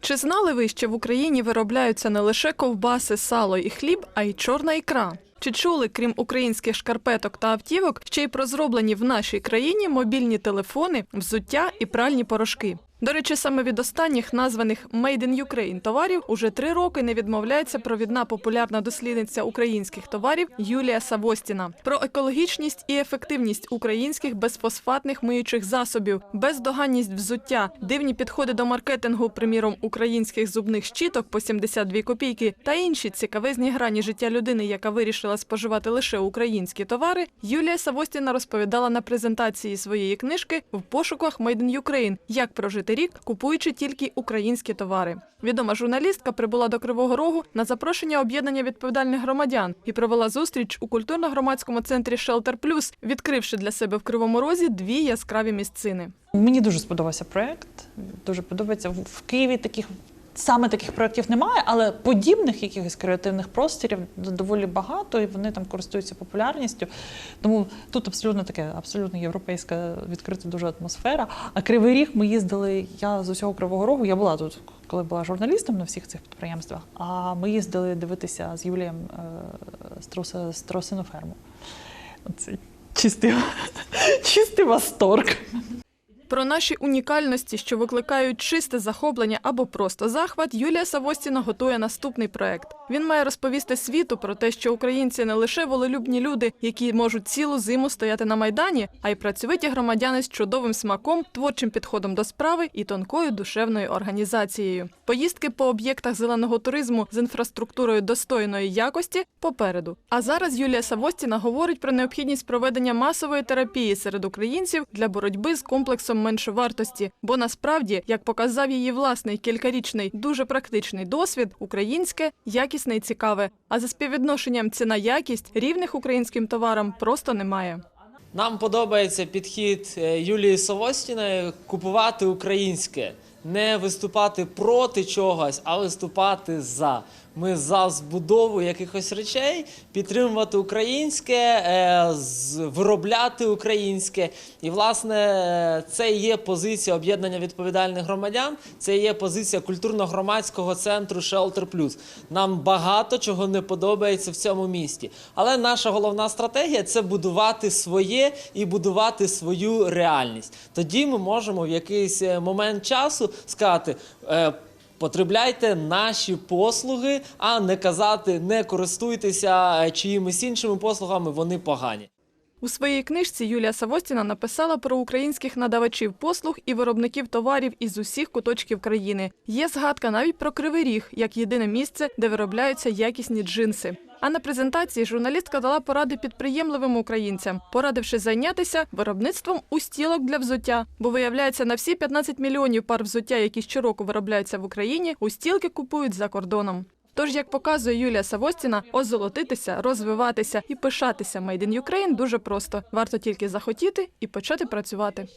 Чи знали ви, що в Україні виробляються не лише ковбаси, сало і хліб, а й чорна ікра? Чи чули, крім українських шкарпеток та автівок, ще й про зроблені в нашій країні мобільні телефони, взуття і пральні порошки? До речі, саме від останніх названих «Made in Ukraine» товарів уже три роки не відмовляється провідна популярна дослідниця українських товарів Юлія Савостіна. Про екологічність і ефективність українських безфосфатних миючих засобів, бездоганність взуття, дивні підходи до маркетингу, приміром українських зубних щіток по 72 копійки та інші цікавезні грані життя людини, яка вирішила споживати лише українські товари. Юлія Савостіна розповідала на презентації своєї книжки в пошуках «Made in Ukraine», як прожити рік, купуючи тільки українські товари. Відома журналістка прибула до Кривого Рогу на запрошення об'єднання відповідальних громадян і провела зустріч у культурно-громадському центрі Шелтер Плюс, відкривши для себе в Кривому Розі дві яскраві місцини. Мені дуже сподобався проєкт. Дуже подобається. В Києві таких саме таких проєктів немає, але подібних якихось креативних просторів доволі багато, і вони там користуються популярністю. Тому тут абсолютно таке, абсолютно європейська відкрита дуже атмосфера. А Кривий Ріг ми їздили. Я з усього Кривого Рогу. Я була тут, коли була журналістом на всіх цих підприємствах. А ми їздили дивитися з Юлієм е, струса, страусину ферму. Це чистий, чистий восторг. Про наші унікальності, що викликають чисте захоплення або просто захват, Юлія Савостіна готує наступний проект. Він має розповісти світу про те, що українці не лише волелюбні люди, які можуть цілу зиму стояти на майдані, а й працьовиті громадяни з чудовим смаком, творчим підходом до справи і тонкою душевною організацією. Поїздки по об'єктах зеленого туризму з інфраструктурою достойної якості попереду. А зараз Юлія Савостіна говорить про необхідність проведення масової терапії серед українців для боротьби з комплексом меншовартості. Бо насправді, як показав її власний кількарічний дуже практичний досвід, українське якісне і цікаве. А за співвідношенням ціна-якість рівних українським товарам просто немає. Нам подобається підхід е, Юлії Совостіної купувати українське, не виступати проти чогось, а виступати за. Ми за збудову якихось речей, підтримувати українське, е, виробляти українське. І, власне, це є позиція об'єднання відповідальних громадян, це є позиція культурно-громадського центру Shelter Plus. Нам багато чого не подобається в цьому місті. Але наша головна стратегія це будувати своє і будувати свою реальність. Тоді ми можемо в якийсь е, момент часу сказати. е, Потребляйте наші послуги, а не казати не користуйтеся е, чиїмись іншими послугами, вони погані. У своїй книжці Юлія Савостіна написала про українських надавачів послуг і виробників товарів із усіх куточків країни. Є згадка навіть про Кривий Ріг як єдине місце, де виробляються якісні джинси. А на презентації журналістка дала поради підприємливим українцям, порадивши зайнятися виробництвом устілок для взуття. Бо виявляється, на всі 15 мільйонів пар взуття, які щороку виробляються в Україні, устілки купують за кордоном. Тож, як показує Юлія Савостіна, озолотитися, розвиватися і пишатися Made in Ukraine дуже просто. Варто тільки захотіти і почати працювати.